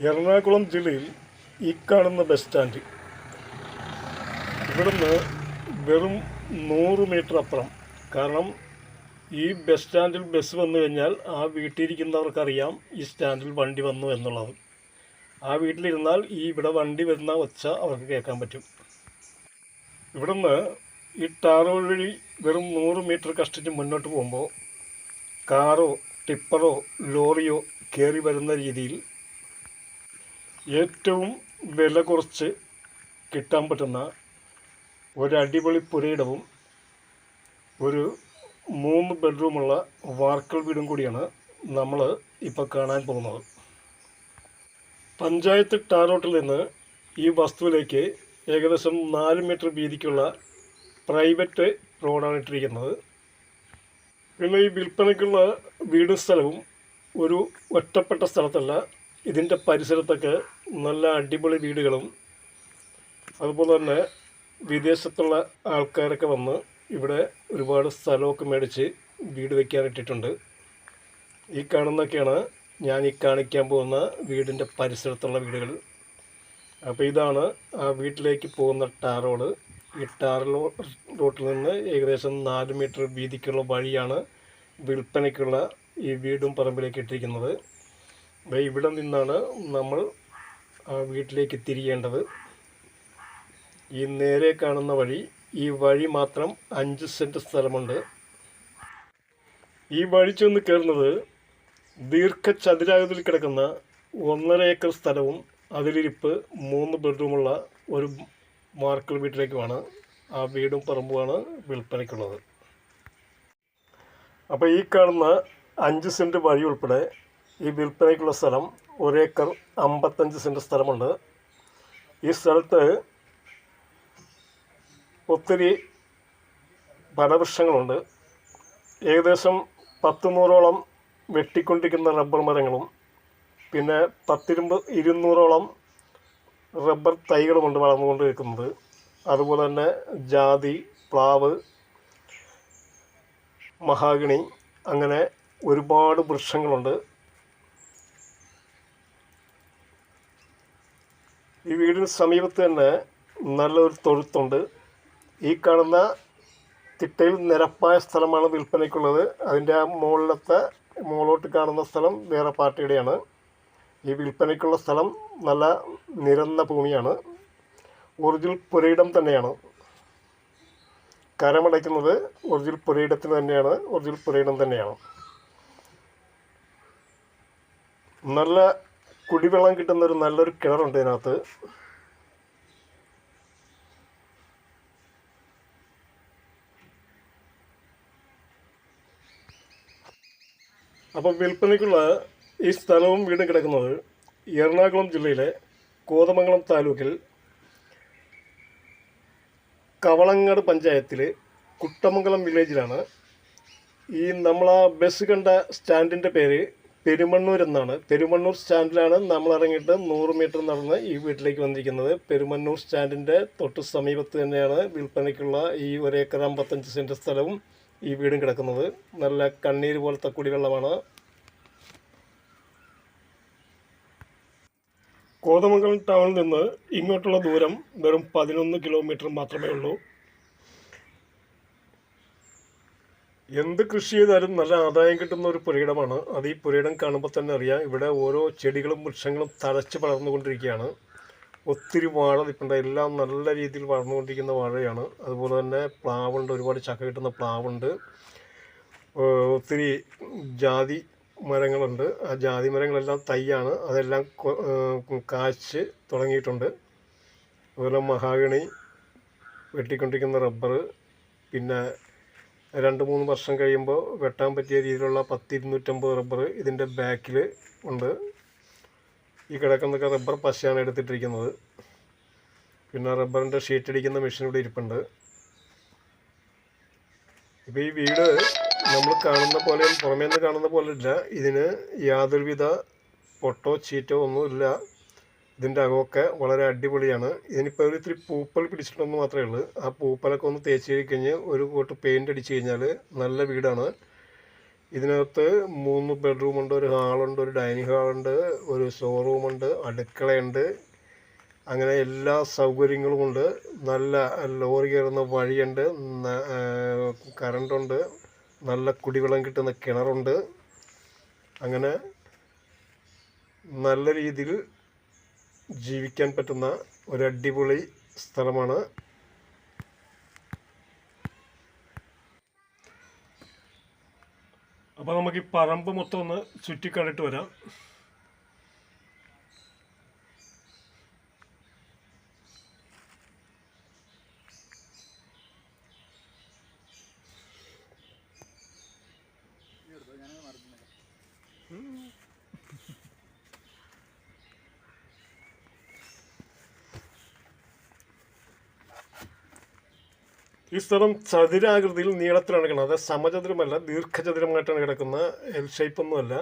എറണാകുളം ജില്ലയിൽ ഈ കാണുന്ന ബസ് സ്റ്റാൻഡ്. ഇവിടുന്ന് വെറും നൂറ് മീറ്റർ അപ്പുറം. കാരണം ഈ ബസ് സ്റ്റാൻഡിൽ ബസ് വന്നു കഴിഞ്ഞാൽ ആ വീട്ടിലിരിക്കുന്നവർക്കറിയാം ഈ സ്റ്റാൻഡിൽ വണ്ടി വന്നു എന്നുള്ളത്. ആ വീട്ടിലിരുന്നാൽ ഈ ഇവിടെ വണ്ടി വരുന്ന ഒച്ച അവർക്ക് കേൾക്കാൻ പറ്റും. ഇവിടുന്ന് ഈ ടാർ വഴി വെറും നൂറ് മീറ്റർ കഷ്ടിച്ച് മുന്നോട്ട് പോകുമ്പോൾ കാറോ ടിപ്പറോ ലോറിയോ കയറി വരുന്ന രീതിയിൽ ഏറ്റവും വില കുറച്ച് കിട്ടാൻ പറ്റുന്ന ഒരു അടിപൊളി പുരയിടവും ഒരു മൂന്ന് ബെഡ്റൂമുള്ള വാർക്കൽ വീടും കൂടിയാണ് നമ്മൾ ഇപ്പോൾ കാണാൻ പോകുന്നത്. പഞ്ചായത്ത് ടാറോട്ടിൽ നിന്ന് ഈ വസ്തുവിലേക്ക് ഏകദേശം നാല് മീറ്റർ വീതിക്കുള്ള പ്രൈവറ്റ് റോഡാണ് ഇട്ടിരിക്കുന്നത്. പിന്നെ ഈ വിൽപ്പനയ്ക്കുള്ള വീടും സ്ഥലവും ഒരു ഒറ്റപ്പെട്ട സ്ഥലത്തല്ല ഇതിന്റെ പരിസരത്തൊക്കെ നല്ല അടിപൊളി വീടുകളും അതുപോലെ തന്നെ വിദേശത്തുള്ള ആൾക്കാരൊക്കെ വന്ന് ഇവിടെ ഒരുപാട് സ്ഥലമൊക്കെ മേടിച്ച് വീട് വയ്ക്കാനിട്ടിട്ടുണ്ട് ഈ കാണുന്നൊക്കെയാണ് ഞാൻ ഈ കാണിക്കാൻ പോകുന്ന വീടിന്റെ പരിസരത്തുള്ള വീടുകൾ. അപ്പോൾ ഇതാണ് ആ വീട്ടിലേക്ക് പോകുന്ന ടാർ റോഡ് ഈ ടാർ റോഡിൽ നിന്ന് ഏകദേശം നാല് മീറ്റർ വീതിക്കുള്ള വഴിയാണ് വിൽപ്പനയ്ക്കുള്ള ഈ വീടും പറമ്പിലേക്ക് ഇട്ടിരിക്കുന്നത്. അപ്പോൾ ഇവിടെ നിന്നാണ് നമ്മൾ ആ വീട്ടിലേക്ക് തിരിയേണ്ടത്. ഈ നേരെ കാണുന്ന വഴി ഈ വഴി മാത്രം അഞ്ച് സെന്റ് സ്ഥലമുണ്ട്. ഈ വഴി ചെന്ന് കയറുന്നത് ദീർഘചതുരാകൃതിയിൽ കിടക്കുന്ന ഒന്നര ഏക്കർ സ്ഥലവും അതിലിരിപ്പ് മൂന്ന് ബെഡ്റൂമുള്ള ഒരു മാർക്കൽ വീട്ടിലേക്കുമാണ് ആ വീടും പറമ്പുമാണ് വിൽപ്പനയ്ക്കുള്ളത്. അപ്പോൾ ഈ കാണുന്ന അഞ്ച് സെന്റ് വഴി ഉൾപ്പെടെ ഈ വിൽപ്പനയ്ക്കുള്ള സ്ഥലം ഒരേക്കർ അമ്പത്തഞ്ച് സെന്റ് സ്ഥലമുണ്ട്. ഈ സ്ഥലത്ത് ഒത്തിരി ഫലവൃക്ഷങ്ങളുണ്ട് ഏകദേശം പത്ത് നൂറോളം വെട്ടിക്കൊണ്ടിരിക്കുന്ന റബ്ബർ മരങ്ങളും പിന്നെ പത്തിരുമ്പ് ഇരുന്നൂറോളം റബ്ബർ തൈകളുമുണ്ട് വളർന്നുകൊണ്ടിരിക്കുന്നത്. അതുപോലെ തന്നെ ജാതി പ്ലാവ് മഹാഗണി അങ്ങനെ ഒരുപാട് വൃക്ഷങ്ങളുണ്ട്. ഈ വീടിന് സമീപത്ത് തന്നെ നല്ലൊരു തൊഴുത്തുണ്ട്. ഈ കാണുന്ന തിട്ടയിൽ നിരപ്പായ സ്ഥലമാണ് വിൽപ്പനയ്ക്കുള്ളത്. അതിന്റെ ആ മുകളിലത്തെ മുകളോട്ട് കാണുന്ന സ്ഥലം വേറെ പാർട്ടിയുടെയാണ്. ഈ വിൽപ്പനയ്ക്കുള്ള സ്ഥലം നല്ല നിരന്ന ഭൂമിയാണ്. ഒറിജിനൽ പുരയിടം തന്നെയാണ്. കരമടയ്ക്കുന്നത് ഒറിജിനൽ പുരയിടത്തിന് തന്നെയാണ്. ഒറിജിനൽ പുരയിടം തന്നെയാണ്. നല്ല കുടിവെള്ളം കിട്ടുന്ന ഒരു നല്ലൊരു കിണറുണ്ട് ഇതിനകത്ത്. അപ്പം വിൽപ്പനയ്ക്കുള്ള ഈ സ്ഥലവും വീടും കിടക്കുന്നത് എറണാകുളം ജില്ലയിലെ കോതമംഗലം താലൂക്കിൽ കവളങ്ങാട് പഞ്ചായത്തിൽ കുട്ടമംഗലം വില്ലേജിലാണ്. ഈ നമ്മൾ ആ ബസ് കണ്ട സ്റ്റാൻഡിന്റെ പേര് പെരുമണ്ണൂർ എന്നാണ്. പെരുമണ്ണൂർ സ്റ്റാൻഡിലാണ് നമ്മൾ ഇറങ്ങിയിട്ട് നൂറ് മീറ്റർ നടന്ന് ഈ വീട്ടിലേക്ക് വന്നിരിക്കുന്നത്. പെരുമണ്ണൂർ സ്റ്റാൻഡിന്റെ തൊട്ട് സമീപത്ത് തന്നെയാണ് വിൽപ്പനയ്ക്കുള്ള ഈ ഒരേക്കർ അമ്പത്തഞ്ച് സെന്റ് സ്ഥലവും ഈ വീടും കിടക്കുന്നത്. നല്ല കണ്ണീര് പോലത്തെ കുടിവെള്ളമാണ്. കോതമംഗലം ടൗണിൽ നിന്ന് ഇങ്ങോട്ടുള്ള ദൂരം വെറും പതിനൊന്ന് കിലോമീറ്റർ മാത്രമേ ഉള്ളൂ. എന്ത് കൃഷി ചെയ്താലും നല്ല ആദായം കിട്ടുന്ന ഒരു പുരയിടമാണ്. അത് ഈ പുരയിടം കാണുമ്പോൾ തന്നെ അറിയാം ഇവിടെ ഓരോ ചെടികളും വൃക്ഷങ്ങളും തഴച്ച് വളർന്നുകൊണ്ടിരിക്കുകയാണ്. ഒത്തിരി വാഴ നിൽപ്പുണ്ട് എല്ലാം നല്ല രീതിയിൽ വളർന്നുകൊണ്ടിരിക്കുന്ന വാഴയാണ്. അതുപോലെ തന്നെ പ്ലാവുണ്ട്. ഒരുപാട് ചക്ക കിട്ടുന്ന പ്ലാവുണ്ട്. ഒത്തിരി ജാതി മരങ്ങളുണ്ട്. ആ ജാതി മരങ്ങളെല്ലാം തൈയാണ്. അതെല്ലാം കാച്ച് തുടങ്ങിയിട്ടുണ്ട്. അതുപോലെ മഹാഗണി വെട്ടിക്കൊണ്ടിരിക്കുന്ന റബ്ബർ പിന്നെ രണ്ട് മൂന്ന് വർഷം കഴിയുമ്പോൾ വെട്ടാൻ പറ്റിയ രീതിയിലുള്ള പത്ത് ഇരുന്നൂറ്റമ്പത് റബ്ബർ ഇതിന്റെ ബാക്കിൽ ഉണ്ട്. ഈ കിടക്കുന്നൊക്കെ റബ്ബർ പശയാണ് എടുത്തിട്ടിരിക്കുന്നത്. പിന്നെ റബ്ബറിന്റെ ഷീറ്റ് അടിക്കുന്ന മെഷീൻ ഇവിടെ ഇരിപ്പുണ്ട്. ഇപ്പോൾ ഈ വീട് നമ്മൾ കാണുന്ന പോലെയും പുറമേ നിന്ന് കാണുന്ന പോലെ ഇല്ല ഇതിന് യാതൊരുവിധ പൊട്ടോ ചീറ്റോ ഒന്നുമില്ല. ഇതിന്റെ അകമൊക്കെ വളരെ അടിപൊളിയാണ്. ഇതിനിപ്പോൾ ഒരു ഇത്തിരി പൂപ്പൽ പിടിച്ചിട്ടുണ്ടെന്ന് മാത്രമേ ഉള്ളൂ. ആ പൂപ്പലൊക്കെ ഒന്ന് തേച്ച് കഴിഞ്ഞ് ഒരു കോട്ട് പെയിന്റ് അടിച്ച് കഴിഞ്ഞാൽ നല്ല വീടാണ്. ഇതിനകത്ത് മൂന്ന് ബെഡ്റൂമുണ്ട് ഒരു ഹാളുണ്ട് ഒരു ഡൈനിങ് ഹാളുണ്ട് ഒരു ഷോറൂമുണ്ട് അടുക്കളയുണ്ട്. അങ്ങനെ എല്ലാ സൗകര്യങ്ങളുമുണ്ട് നല്ല ലോറി കയറുന്ന വഴിയുണ്ട് കറണ്ടുണ്ട് നല്ല കുടിവെള്ളം കിട്ടുന്ന കിണറുണ്ട്. അങ്ങനെ നല്ല രീതിയിൽ ജീവിക്കാൻ പറ്റുന്ന ഒരു അടിപൊളി സ്ഥലമാണ്. അപ്പോൾ നമുക്ക് ഈ പറമ്പ് മൊത്തം ഒന്ന് ചുറ്റിക്കണ്ടിട്ട് വരാം. ഈ സ്ഥലം ചതുരാകൃതിയിൽ നീളത്തിലാണ് കിടക്കുന്നത്. അതായത് സമചതുരമല്ല ദീർഘചതുരമായിട്ടാണ് കിടക്കുന്നത് എൽ ഷേപ്പ് ഒന്നുമല്ല.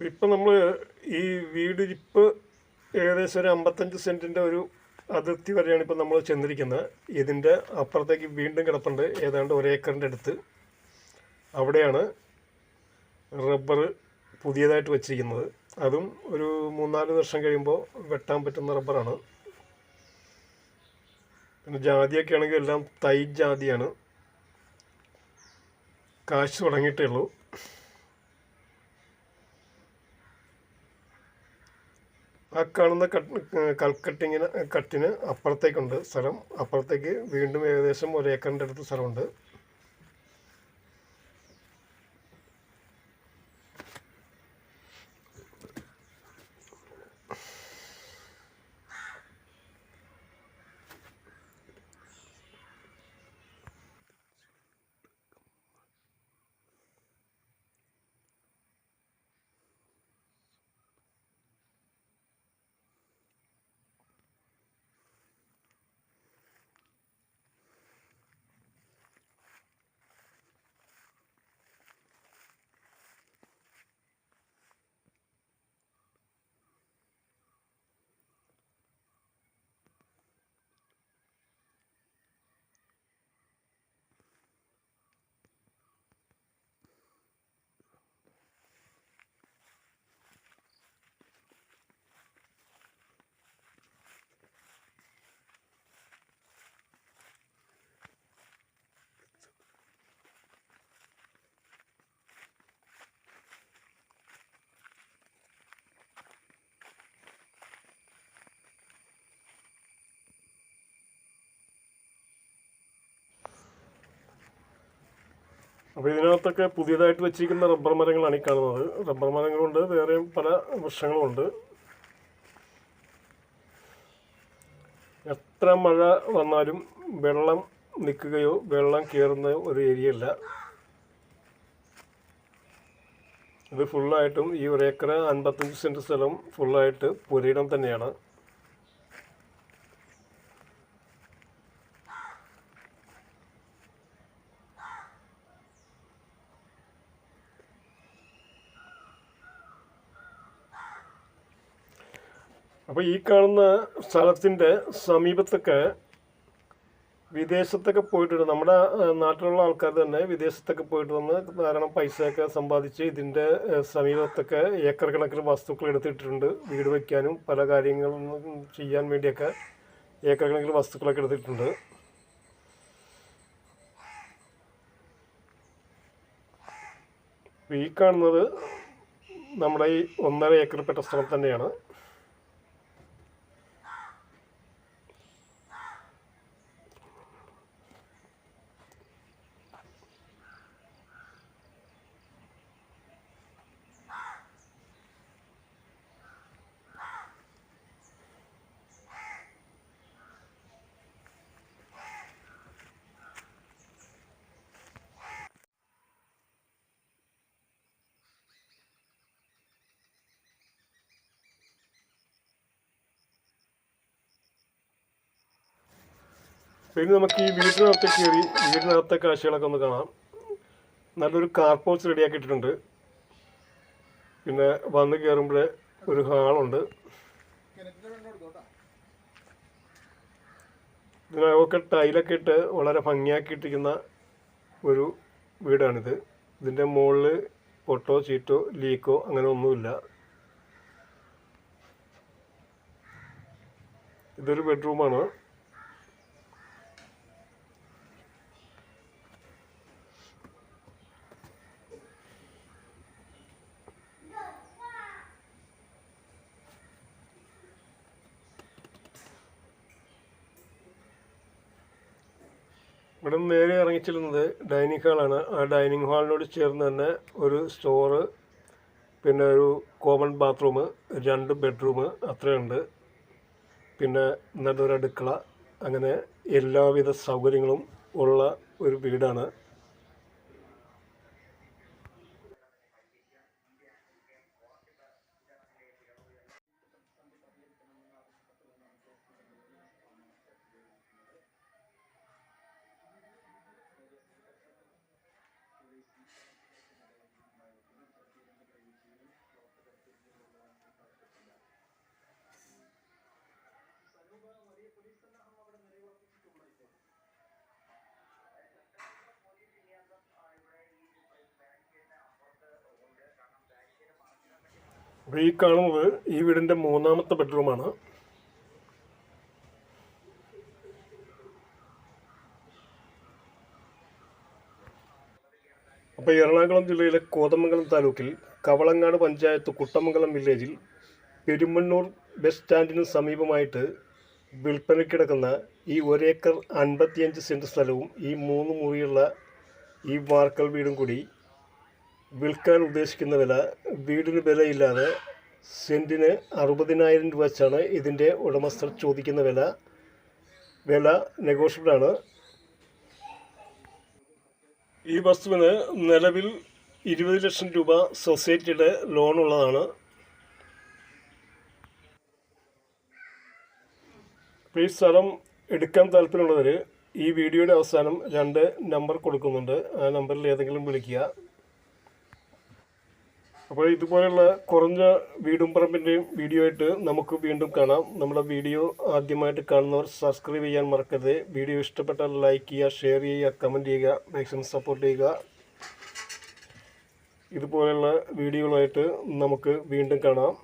ഇപ്പം നമ്മൾ ഈ വീട് ഇപ്പ് ഏകദേശം ഒരു അമ്പത്തഞ്ച് സെന്റിന്റെ ഒരു അതിർത്തി വരെയാണ് ഇപ്പം നമ്മൾ ചെന്നിരിക്കുന്നത്. ഇതിന്റെ അപ്പുറത്തേക്ക് വീണ്ടും കിടപ്പുണ്ട്. ഏതാണ്ട് ഒരേക്കറിന്റെ അടുത്ത്. അവിടെയാണ് റബ്ബർ പുതിയതായിട്ട് വച്ചിരിക്കുന്നത്. അതും ഒരു മൂന്നാൽ വർഷം കഴിയുമ്പോൾ വെട്ടാൻ പറ്റുന്ന റബ്ബറാണ്. പിന്നെ ജാതിയൊക്കെ ആണെങ്കിൽ എല്ലാം തൈ ജാതിയാണ്. കാശ് തുടങ്ങിയിട്ടേ ഉള്ളൂ. ആ കാണുന്ന കട്ട് കൽക്കട്ടിങ്ങിന് കട്ടിന് അപ്പുറത്തേക്കുണ്ട് സ്ഥലം. അപ്പുറത്തേക്ക് വീണ്ടും ഏകദേശം ഒരു ഏക്കറിന്റെ അടുത്ത് സ്ഥലമുണ്ട്. അപ്പോൾ ഇതിനകത്തൊക്കെ പുതിയതായിട്ട് വെച്ചിരിക്കുന്ന റബ്ബർ മരങ്ങളാണ് ഈ കാണുന്നത്. റബ്ബർ മരങ്ങളുണ്ട് വേറെയും പല വൃക്ഷങ്ങളുമുണ്ട് എത്ര മഴ വന്നാലും വെള്ളം നിൽക്കുകയോ വെള്ളം കയറുന്ന ഒരു ഏരിയ അല്ല ഇത് ഫുള്ളായിട്ടും ഈ ഒരു ഏക്കർ അൻപത്തഞ്ച് സെന്റ് സ്ഥലം ഫുള്ളായിട്ട് പുരയിടം തന്നെയാണ്. അപ്പോൾ ഈ കാണുന്ന സ്ഥലത്തിന്റെ സമീപത്തൊക്കെ വിദേശത്തൊക്കെ പോയിട്ടുണ്ട്. നമ്മുടെ നാട്ടിലുള്ള ആൾക്കാർ തന്നെ വിദേശത്തൊക്കെ പോയിട്ട് വന്ന് ധാരാളം പൈസയൊക്കെ സമ്പാദിച്ച് ഇതിന്റെ സമീപത്തൊക്കെ ഏക്കർ കണക്കിന് വസ്തുക്കൾ എടുത്തിട്ടുണ്ട്. വീട് വയ്ക്കാനും പല കാര്യങ്ങളും ചെയ്യാൻ വേണ്ടിയൊക്കെ ഏക്കർ കണക്കിന് വസ്തുക്കളൊക്കെ എടുത്തിട്ടുണ്ട്. ഈ കാണുന്നത് നമ്മുടെ ഈ ഒന്നര ഏക്കർ പെട്ട സ്ഥലം തന്നെയാണ്. പിന്നെ നമുക്ക് ഈ വീടിനകത്ത് കയറി വീടിനകത്തെ കാഴ്ചകളൊക്കെ ഒന്ന് കാണാം. നല്ലൊരു കാർപോർച്ച് റെഡിയാക്കിയിട്ടുണ്ട് പിന്നെ വന്ന് കയറുമ്പോൾ ഒരു ഹാളുണ്ട് ഇതിനകമൊക്കെ ടൈലൊക്കെ ഇട്ട് വളരെ ഭംഗിയാക്കിയിട്ടിരിക്കുന്ന ഒരു വീടാണിത്. ഇതിന്റെ മുകളിൽ പൊട്ടോ ചീറ്റോ ലീക്കോ അങ്ങനെ ഒന്നുമില്ല. ഇതൊരു ബെഡ്റൂമാണ് ഇവിടെ നിന്ന് നേരെ ഇറങ്ങിച്ചെല്ലുന്നത് ഡൈനിങ് ഹാളാണ് ആ ഡൈനിങ് ഹാളിനോട് ചേർന്ന് തന്നെ ഒരു സ്റ്റോറ് പിന്നെ ഒരു കോമൺ ബാത്റൂം രണ്ട് ബെഡ്റൂം അത്രയുണ്ട്. പിന്നെ നല്ലൊരു അടുക്കള അങ്ങനെ എല്ലാവിധ സൗകര്യങ്ങളും ഉള്ള ഒരു വീടാണ്. അപ്പോൾ ഈ കാണുന്നത് ഈ വീടിന്റെ മൂന്നാമത്തെ ബെഡ്റൂമാണ്. അപ്പോൾ എറണാകുളം ജില്ലയിലെ കോതമംഗലം താലൂക്കിൽ കവളങ്ങാട് പഞ്ചായത്ത് കുട്ടമംഗലം വില്ലേജിൽ പെരുമണ്ണൂർ ബസ് സ്റ്റാൻഡിന് സമീപമായിട്ട് വിൽപ്പനയ്ക്ക് കിടക്കുന്ന ഈ ഒരേക്കർ അൻപത്തിയഞ്ച് സെന്റ് സ്ഥലവും ഈ മൂന്ന് മുറിയുള്ള ഈ വാർക്കൽ വീടും കൂടി വിൽക്കാൻ ഉദ്ദേശിക്കുന്ന വില വീടിന് വിലയില്ലാതെ സെന്റിന് അറുപതിനായിരം രൂപ വെച്ചാണ് ഇതിന്റെ ഉടമസ്ഥർ ചോദിക്കുന്ന വില. വില നെഗോഷ്യബിളാണ് ഈ വസ്തുവിന് നിലവിൽ ഇരുപത് ലക്ഷം രൂപ സൊസൈറ്റിയുടെ ലോൺ ഉള്ളതാണ്. ഈ സ്ഥലം എടുക്കാൻ താല്പര്യമുള്ളവർ ഈ വീഡിയോയുടെ അവസാനം രണ്ട് നമ്പർ കൊടുക്കുന്നുണ്ട്. ആ നമ്പറിൽ ഏതെങ്കിലും വിളിക്കുക. അപ്പോൾ ഇതുപോലെയുള്ള കുറഞ്ഞ വീടും പറമ്പിന്റെയും വീഡിയോ ആയിട്ട് നമുക്ക് വീണ്ടും കാണാം. നമ്മുടെ വീഡിയോ ആദ്യമായിട്ട് കാണുന്നവർ സബ്സ്ക്രൈബ് ചെയ്യാൻ മറക്കരുത്. വീഡിയോ ഇഷ്ടപ്പെട്ടാൽ ലൈക്ക് ചെയ്യുക ഷെയർ ചെയ്യുക കമന്റ് ചെയ്യുക മാക്സിമം സപ്പോർട്ട് ചെയ്യുക. ഇതുപോലെയുള്ള വീഡിയോകളായിട്ട് നമുക്ക് വീണ്ടും കാണാം.